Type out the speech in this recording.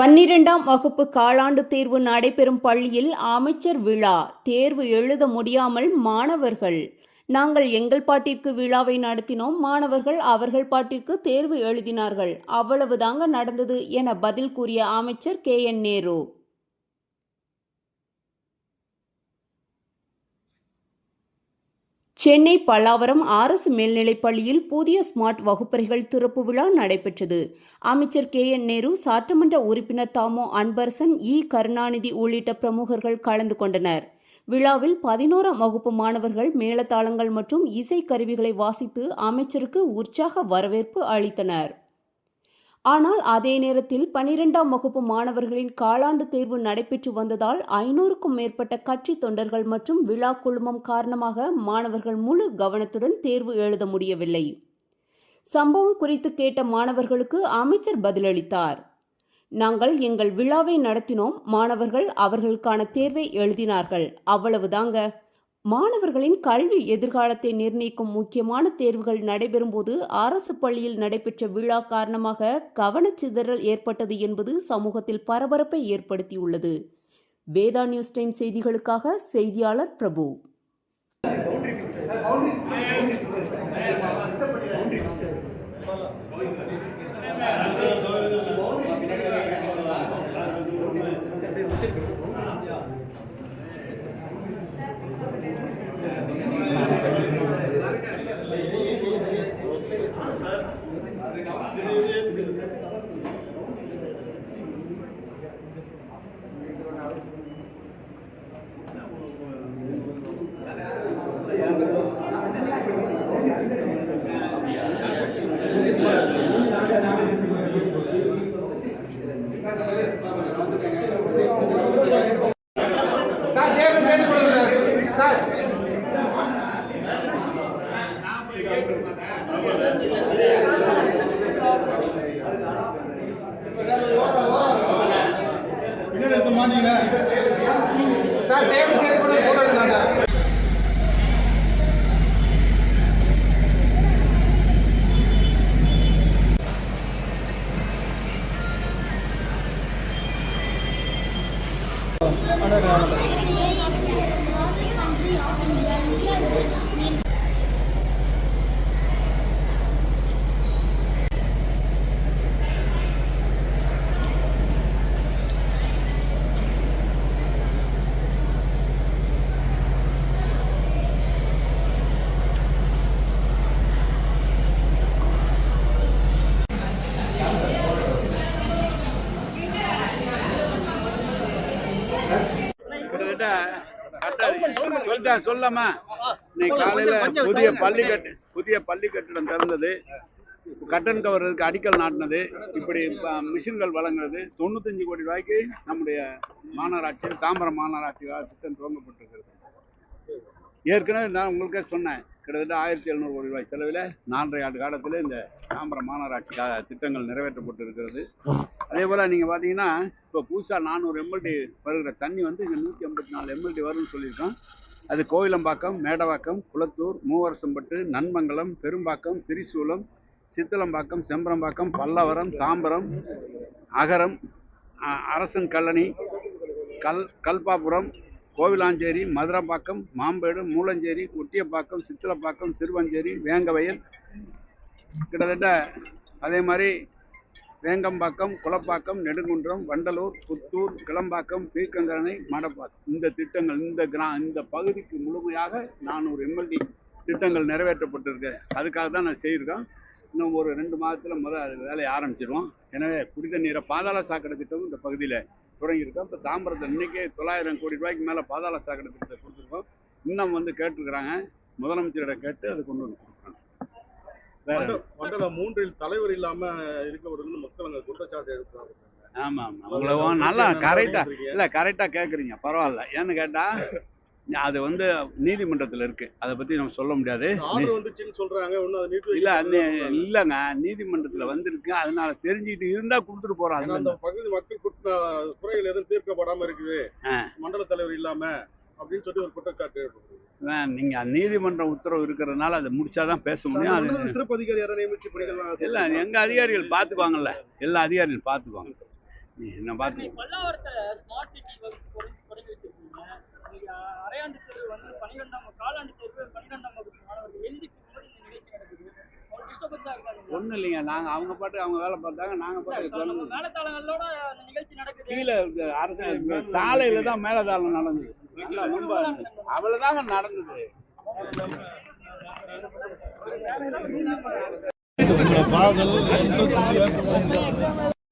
பன்னிரெண்டாம் வகுப்பு காலாண்டு தேர்வு நடைபெறும் பள்ளியில் அமைச்சர் விழா. தேர்வு எழுத முடியாமல் மாணவர்கள். நாங்கள் எங்கள் பாட்டிற்கு விழாவை நடத்தினோம். மாணவர்கள் அவர்கள் பாட்டிற்கு தேர்வு எழுதினார்கள். அவ்வளவுதாங்க நடந்தது என பதில் கூறிய அமைச்சர் கே என் நேரு. சென்னை பல்லாவரம் அரசு மேல்நிலைப் பள்ளியில் புதிய ஸ்மார்ட் வகுப்பறைகள் திறப்பு விழா நடைபெற்றது. அமைச்சர் கே. என். நேரு சட்டமன்ற உறுப்பினர் தாமோ அன்பரசன் இ. கருணாநிதி உள்ளிட்ட பிரமுகர்கள் கலந்து கொண்டனர். விழாவில் பதினோராம் வகுப்பு மாணவர்கள் மேளதாளங்கள் மற்றும் இசை கருவிகளை வாசித்து அமைச்சருக்கு உற்சாக வரவேற்பு அளித்தனர். ஆனால் அதே நேரத்தில் பனிரெண்டாம் வகுப்பு மாணவர்களின் காலாண்டு தேர்வு நடைபெற்று வந்ததால் ஐநூறுக்கும் மேற்பட்ட கட்சி தொண்டர்கள் மற்றும் விழா குழுமம் காரணமாக மாணவர்கள் முழு கவனத்துடன் தேர்வு எழுத முடியவில்லை. சம்பவம் குறித்து கேட்ட மாணவர்களுக்கு அமைச்சர் பதிலளித்தார். நாங்கள் எங்கள் விழாவை நடத்தினோம். மாணவர்கள் அவர்களுக்கான தேர்வை எழுதினார்கள். அவ்வளவுதாங்க. மாணவர்களின் கல்வி எதிர்காலத்தை நிர்ணயிக்கும் முக்கியமான தேர்வுகள் நடைபெறும்போது அரசு பள்ளியில் நடைபெற்ற விழா காரணமாக கவனச்சிதறல் ஏற்பட்டது என்பது சமூகத்தில் பரபரப்பை ஏற்படுத்தியுள்ளது. வேதா நியூஸ் டைம் செய்திகளுக்காக செய்தியாளர் பிரபு. Gracias. சார் டேபிள் சேர்த்து கொடுங்க போட்டோ எடுக்கலாம் சார் கிட்டத்தட்ட கட்ட- சொல்லிட்டேன் சொல்லாமா? இன்னைக்கு காலையில புதிய பள்ளி கட்டு புதிய பள்ளி கட்டிடம் திறந்தது. கட்டன் கவர்றதுக்கு அடிக்கல் நாட்டினது. இப்படி மிஷின்கள் வழங்குறது. தொண்ணூத்தஞ்சு கோடி ரூபாய்க்கு நம்முடைய மாநகராட்சி தாம்பரம் மாநகராட்சியாக திட்டம் துவங்கப்பட்டிருக்கிறது. ஏற்கனவே நான் உங்களுக்கே சொன்னேன். கிட்டத்தட்ட ஆயிரத்தி எழுநூறு கோடி ரூபாய் செலவில் நான்கரை ஆண்டு காலத்தில் இந்த தாம்பரம் மாநகராட்சிக்காக திட்டங்கள் நிறைவேற்றப்பட்டு இருக்கிறது அதே போல் நீங்கள் பார்த்தீங்கன்னா இப்போ புதுசாக நானூறு எம்எல்டி வருகிற தண்ணி வந்து இங்கே நூற்றி ஐம்பத்தி நாலு எம்எல்டி வரும்னு சொல்லியிருக்கோம். அது கோயிலம்பாக்கம் மேடவாக்கம் குளத்தூர் மூவரசம்பட்டு நன்மங்கலம் பெரும்பாக்கம் திரிசூலம் சித்தலம்பாக்கம் செம்பரம்பாக்கம் பல்லவரம் தாம்பரம் அகரம் அ- அரசன் கல்லணி கல் கல்பாபுரம் கோவிலாஞ்சேரி மதுரம்பாக்கம் மாம்பேடு மூலஞ்சேரி ஒட்டியப்பாக்கம் சித்தலப்பாக்கம் திருவஞ்சேரி வேங்கவயல் கிட்டத்தட்ட அதே மாதிரி வேங்கம்பாக்கம் குளப்பாக்கம் நெடுங்குன்றம் வண்டலூர் புத்தூர் கிளம்பாக்கம் பீர்க்கங்கரணை மடப்பாக்கம். இந்த திட்டங்கள் இந்த கிரா இந்த பகுதிக்கு முழுமையாக நானூறு எம்எல்டி திட்டங்கள் நிறைவேற்றப்பட்டிருக்கு அதுக்காக தான் நான் செய்திருக்கோம் இன்னும் ஒரு ரெண்டு மாதத்தில் முதல் அது வேலையை ஆரம்பிச்சிடுவோம் எனவே குடித நீரை பாதாள சாக்கடை திட்டமும் இந்த பகுதியில் தொடங்கியிருக்கோம். இப்போ தாம்பரத்தில் இன்றைக்கே தொள்ளாயிரம் கோடி ரூபாய்க்கு மேலே பாதாள சாக்கடை திட்டத்தை கொடுத்துருக்கோம். இன்னும் வந்து கேட்டிருக்கிறாங்க. முதலமைச்சரிடம் கேட்டு அது கொண்டு வந்து கொடுக்குறாங்க மண்டல- மூன்றில் தலைவர் இல்லாம இருக்கப்படுறது மக்கள் அங்க குற்றச்சாட்டு எடுக்கிறாங்க ஆமா ஆமா. உங்களை நல்லா கரெக்டா இல்ல கரெக்டா கேக்குறீங்க. பரவாயில்ல. ஏன்னு கேட்டா அது வந்து நீதிமன்றத்துல இருக்கு. அதை பத்தி நம்ம சொல்ல முடியாது. இல்ல இல்லங்க. நீதிமன்றத்துல வந்திருக்கு. அதனால தெரிஞ்சுக்கிட்டு இருந்தா கொடுத்துட்டு போறோம் குறைகள் எதுவும் தீர்க்கப்படாம இருக்குது. மண்டல தலைவர் இல்லாம அப்படின்னு சொல்லி ஒரு குற்றச்சாட்டு நீங்க நீதிமன்ற உத்தரவு இருக்கிறதுனால அதை முடிச்சாதான் பேச முடியும். அது சிறப்பு யாரை நியமிச்சு இல்ல எங்க அதிகாரிகள் பாத்துக்குவாங்கல்ல எல்லா அதிகாரிகள் பாத்துக்குவாங்க என்ன அரையாண்டு தேர்வு வந்து பன்னிரெண்டாம் காலாண்டு தேர்வு பன்னிரெண்டாம் வகுப்பு மாணவர்கள். எழுதி போகும்போது இந்த நிகழ்ச்சி நடக்குது. ஒன்றும் இல்லைங்க. நாங்கள் அவங்க பாட்டு அவங்க வேலை பார்த்தாங்க நாங்கள் பாட்டு கீழே அரசு சாலையில தான் மேலதாளம் நடந்தது. அவ்வளவுதாங்க நடந்தது.